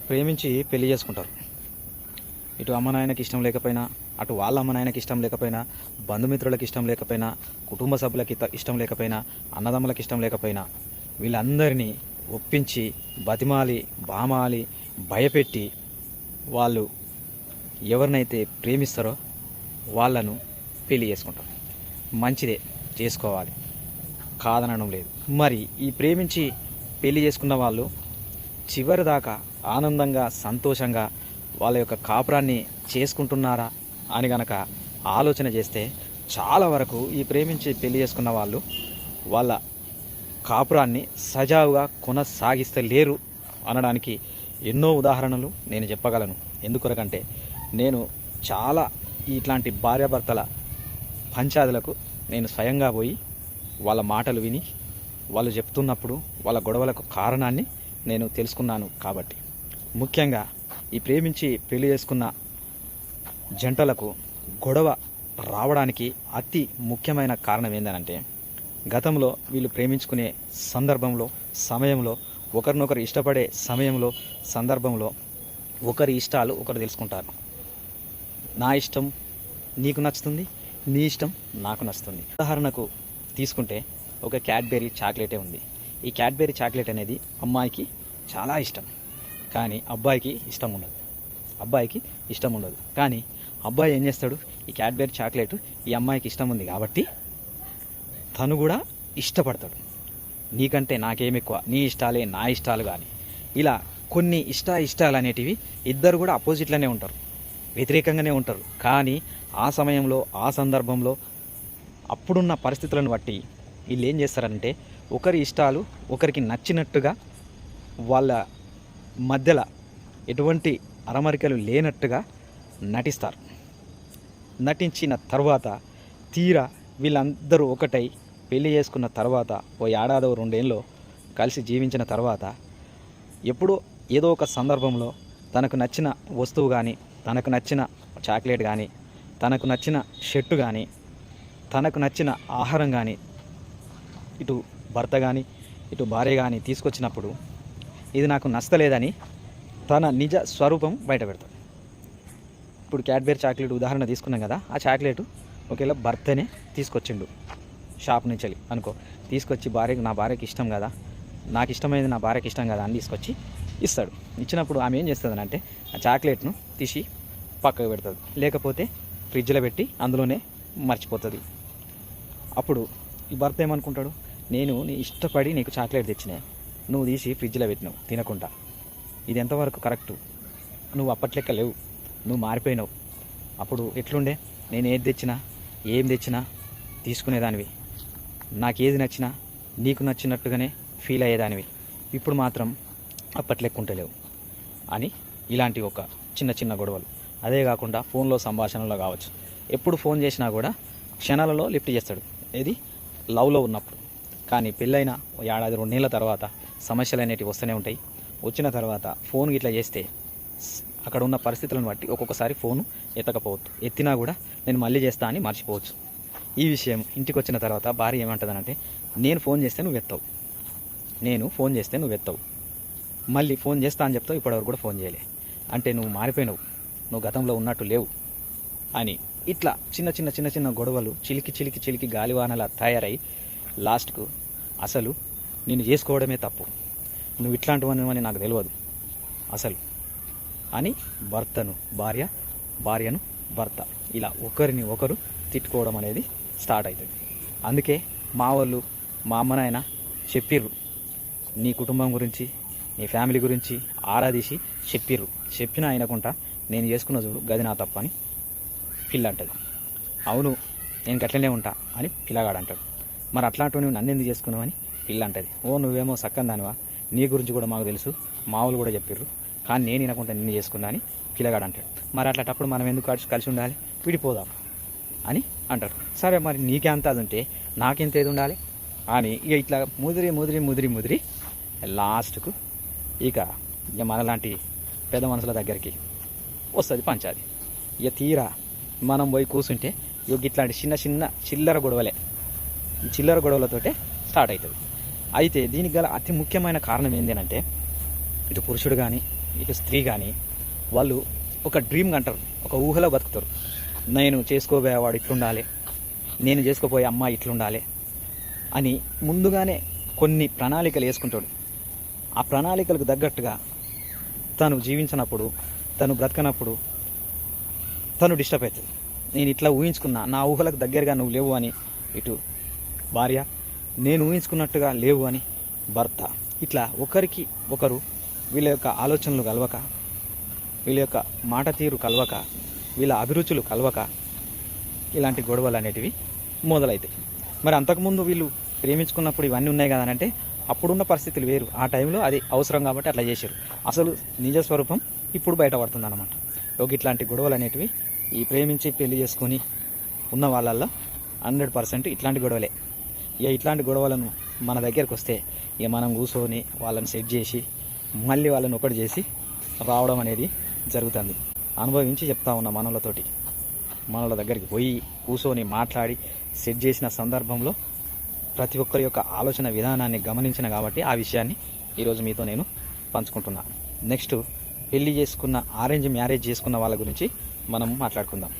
ప్రేమించి పెళ్ళి చేసుకుంటారు. ఇటు అమ్మ నాయనకి ఇష్టం లేకపోయినా అటు వాళ్ళ అమ్మ నాయనకి ఇష్టం లేకపోయినా బంధుమిత్రులకు ఇష్టం లేకపోయినా కుటుంబ సభ్యులకి ఇష్టం లేకపోయినా అన్నదమ్ములకు ఇష్టం లేకపోయినా వీళ్ళందరినీ ఒప్పించి బతిమాలి బామాలి భయపెట్టి వాళ్ళు ఎవరినైతే ప్రేమిస్తారో వాళ్ళను పెళ్ళి చేసుకుంటారు. మంచిదే చేసుకోవాలి. కాదనడం లేదు. మరి ఈ ప్రేమించి పెళ్ళి చేసుకున్న వాళ్ళు చివరి దాకా ఆనందంగా సంతోషంగా వాళ్ళ యొక్క కాపురాన్ని చేసుకుంటున్నారా అని గనక ఆలోచన చేస్తే చాలా వరకు ఈ ప్రేమించి పెళ్ళి చేసుకున్న వాళ్ళు వాళ్ళ కాపురాన్ని సజావుగా కొనసాగిస్తలేరు అనడానికి ఎన్నో ఉదాహరణలు నేను చెప్పగలను. ఎందుకొరకంటే నేను చాలా ఇట్లాంటి భార్యాభర్తల పంచాదులకు నేను స్వయంగా పోయి వాళ్ళ మాటలు విని వాళ్ళు చెప్తున్నప్పుడు వాళ్ళ గొడవలకు కారణాన్ని నేను తెలుసుకున్నాను కాబట్టి. ముఖ్యంగా ఈ ప్రేమించి పెళ్ళి చేసుకున్న జంటలకు గొడవ రావడానికి అతి ముఖ్యమైన కారణం ఏంటంటే గతంలో వీళ్ళు ప్రేమించుకునే సందర్భంలో సమయంలో ఒకరినొకరు ఇష్టపడే సమయంలో సందర్భంలో ఒకరి ఇష్టాలు ఒకరు తెలుసుకుంటారు. నా ఇష్టం నీకు నచ్చుతుంది నీ ఇష్టం నాకు నచ్చుతుంది. ఉదాహరణకు తీసుకుంటే ఒక క్యాడ్బెరీ చాక్లెటే ఉంది. ఈ క్యాడ్బెరీ చాక్లెట్ అనేది అమ్మాయికి చాలా ఇష్టం. కానీ అబ్బాయికి ఇష్టం ఉండదు. అబ్బాయికి ఇష్టం ఉండదు. కానీ అబ్బాయి ఏం చేస్తాడు? ఈ క్యాడ్బెరీ చాక్లెట్ ఈ అమ్మాయికి ఇష్టం ఉంది కాబట్టి తను కూడా ఇష్టపడతాడు. నీకంటే నాకేం ఎక్కువ? నీ ఇష్టాలే నా ఇష్టాలు కానీ ఇలా కొన్ని ఇష్ట ఇష్టాలు అనేటివి ఇద్దరు కూడా అపోజిట్లోనే ఉంటారు. వ్యతిరేకంగానే ఉంటారు. కానీ ఆ సమయంలో ఆ సందర్భంలో అప్పుడున్న పరిస్థితులను బట్టి వీళ్ళు ఏం చేస్తారంటే ఒకరి ఇష్టాలు ఒకరికి నచ్చినట్టుగా వాళ్ళ మధ్యలో ఎటువంటి అరమరికలు లేనట్టుగా నటిస్తారు. నటించిన తర్వాత తీరా వీళ్ళందరూ ఒకటై పెళ్ళి చేసుకున్న తర్వాత ఓ ఏడాదో రెండేళ్ళు కలిసి జీవించిన తర్వాత ఎప్పుడో ఏదో ఒక సందర్భంలో తనకు నచ్చిన వస్తువు కానీ తనకు నచ్చిన చాక్లెట్ కానీ తనకు నచ్చిన షర్టు కానీ తనకు నచ్చిన ఆహారం కానీ ఇటు భర్త కానీ ఇటు భార్య కానీ తీసుకొచ్చినప్పుడు ఇది నాకు నచ్చలేదని తన నిజ స్వరూపం బయట పెడతాడు ఇప్పుడు క్యాడ్బెరీ చాక్లెట్ ఉదాహరణ తీసుకున్నాం కదా ఆ చాక్లెట్ ఒకవేళ భర్తనే తీసుకొచ్చిండు. షాప్ నుంచి వెళ్ళి అనుకో తీసుకొచ్చి భార్యకి నా భార్యకి ఇష్టం కదా నాకు ఇష్టమైనది నా భార్యకి ఇష్టం కదా అని తీసుకొచ్చి ఇస్తాడు. ఇచ్చినప్పుడు ఆమె ఏం చేస్తుంది అంటే ఆ చాక్లెట్ను తీసి పక్కకు పెడుతుంది. లేకపోతే ఫ్రిడ్జ్లో పెట్టి అందులోనే మర్చిపోతుంది. అప్పుడు ఈ భర్త ఏమనుకుంటాడు? నేను నీ ఇష్టపడి నీకు చాక్లెట్ తెచ్చినా నువ్వు తీసి ఫ్రిడ్జ్లో పెట్టినావు తినకుండా. ఇది ఎంతవరకు కరెక్టు? నువ్వు అప్పట్లెక్క లేవు. నువ్వు మారిపోయినావు. అప్పుడు ఎట్లుండే? నేను ఏది తెచ్చినా ఏం తెచ్చినా తీసుకునేదానివి. నాకు ఏది నచ్చినా నీకు నచ్చినట్టుగానే ఫీల్ అయ్యేదానివి. ఇప్పుడు మాత్రం అప్పట్లెక్క ఉంటలేవు. అని ఇలాంటి ఒక చిన్న చిన్న గొడవలు. అదే కాకుండా ఫోన్లో సంభాషణలో కావచ్చు. ఎప్పుడు ఫోన్ చేసినా కూడా క్షణాలలో లిఫ్ట్ చేస్తాడు. ఏది? లవ్లో ఉన్నప్పుడు. కానీ పెళ్ళైన ఏడాది రెండు నెలల తర్వాత సమస్యలు అనేటివి వస్తూనే ఉంటాయి. వచ్చిన తర్వాత ఫోన్ ఇట్లా చేస్తే అక్కడ ఉన్న పరిస్థితులను బట్టి ఒక్కొక్కసారి ఫోను ఎత్తకపోవచ్చు. ఎత్తినా కూడా నేను మళ్ళీ చేస్తా అని మర్చిపోవచ్చు. ఈ విషయం ఇంటికి వచ్చిన తర్వాత భార్య ఏమంటుందనంటే నేను ఫోన్ చేస్తే నువ్వు ఎత్తావు. నేను ఫోన్ చేస్తే నువ్వు ఎత్తావు. మళ్ళీ ఫోన్ చేస్తా అని చెప్తావు ఇప్పటివరకు కూడా ఫోన్ చేయలే. అంటే నువ్వు మారిపోయినావు. నువ్వు గతంలో ఉన్నట్టు లేవు. అని ఇట్లా చిన్న చిన్న చిన్న చిన్న గొడవలు చిలికి చిలికి చిలికి గాలివానలా తయారై లాస్ట్కు అసలు నేను చేసుకోవడమే తప్పు. నువ్వు ఇట్లాంటివని నాకు తెలియదు. అసలు. అని భర్తను భార్య భార్యను భర్త ఇలా ఒకరిని ఒకరు తిట్టుకోవడం అనేది స్టార్ట్ అవుతుంది. అందుకే మా వాళ్ళు మా అమ్మ నాయన చెప్పిర్రు. నీ కుటుంబం గురించి నీ ఫ్యామిలీ గురించి ఆరాధీసి చెప్పిర్రు. చెప్పిన అయినకుంటా నేను చేసుకున్న చూడు గది నా తప్ప అని పిల్ల అంటది అవును నేను గట్లనే ఉంటా అని పిల్లగాడు అంటాడు మరి అట్లాంటివి నువ్వు నన్ను ఎందుకు చేసుకున్నావని పిల్ల అంటది ఓ నువ్వేమో సక్కని దానివా నీ గురించి కూడా మాకు తెలుసు. మావులు కూడా చెప్పిర్రు. కానీ నేను వినకుండా నిన్ను చేసుకున్నా అని పిల్లగాడు అంటాడు. మరి అట్లాంటప్పుడు మనం ఎందుకు కలిసి కలిసి ఉండాలి? విడిపోదాం అని అంటారు. సరే మరి నీకే అంత అది ఉంటే నాకెంత ఏది ఉండాలి? అని ఇక ఇట్లా ముదిరి ముదిరి ముదిరి ముదిరి లాస్ట్కు ఇక ఇక మనలాంటి పెద్ద మనుషుల దగ్గరికి వస్తుంది పంచాది. ఇక తీరా మనం పోయి కూర్చుంటే ఇక ఇట్లాంటి చిన్న చిన్న చిల్లర గొడవలే. చిల్లర గొడవలతోటే స్టార్ట్ అవుతుంది అయితే దీనికి గల అతి ముఖ్యమైన కారణం ఏంటంటే ఇటు పురుషుడు కానీ ఇటు స్త్రీ కానీ వాళ్ళు ఒక డ్రీమ్ అంటారు ఒక ఊహలో బతుకుతారు. నేను చేసుకోబోయేవాడు ఇట్లుండాలి నేను చేసుకోబోయే అమ్మ ఇట్లుండాలి అని ముందుగానే కొన్ని ప్రణాళికలు వేసుకుంటాడు. ఆ ప్రణాళికలకు తగ్గట్టుగా తను జీవించినప్పుడు తను బ్రతకనప్పుడు తను డిస్టర్బ్ అవుతుంది. నేను ఇట్లా ఊహించుకున్నా నా ఊహలకు దగ్గరగా నువ్వు లేవు అని ఇటు భార్య నేను ఊహించుకున్నట్టుగా లేవు అని భర్త. ఇట్లా ఒకరికి ఒకరు వీళ్ళ యొక్క ఆలోచనలు కలవక వీళ్ళ యొక్క మాట తీరు కలవక వీళ్ళ అభిరుచులు కలవక ఇలాంటి గొడవలు అనేటివి మొదలవుతాయి మరి అంతకుముందు వీళ్ళు ప్రేమించుకున్నప్పుడు ఇవన్నీ ఉన్నాయి కదా అని అంటే అప్పుడున్న పరిస్థితులు వేరు. ఆ టైంలో అది అవసరం కాబట్టి అట్లా చేశారు. అసలు నిజ స్వరూపం ఇప్పుడు బయటపడుతుంది అనమాట ఓకే ఇట్లాంటి గొడవలు అనేటివి ఈ ప్రేమించి పెళ్ళి చేసుకొని ఉన్న వాళ్ళల్లో హండ్రెడ్ పర్సెంట్ ఇట్లాంటి గొడవలే. ఇక ఇట్లాంటి గొడవలను మన దగ్గరకు వస్తే ఇక మనం కూర్చొని వాళ్ళని సెట్ చేసి మళ్ళీ వాళ్ళని ఒకటి చేసి రావడం అనేది జరుగుతుంది. అనుభవించి చెప్తా ఉన్న మనలతోటి మనల దగ్గరికి పోయి కూర్చొని మాట్లాడి సెట్ చేసిన సందర్భంలో ప్రతి ఒక్కరి యొక్క ఆలోచన విధానాన్ని గమనించిన కాబట్టి ఆ విషయాన్ని ఈరోజు మీతో నేను పంచుకుంటున్నాను నెక్స్ట్ పెళ్ళి చేసుకున్న ఆరెంజ్ మ్యారేజ్ చేసుకున్న వాళ్ళ గురించి మనం మాట్లాడుకుందాం.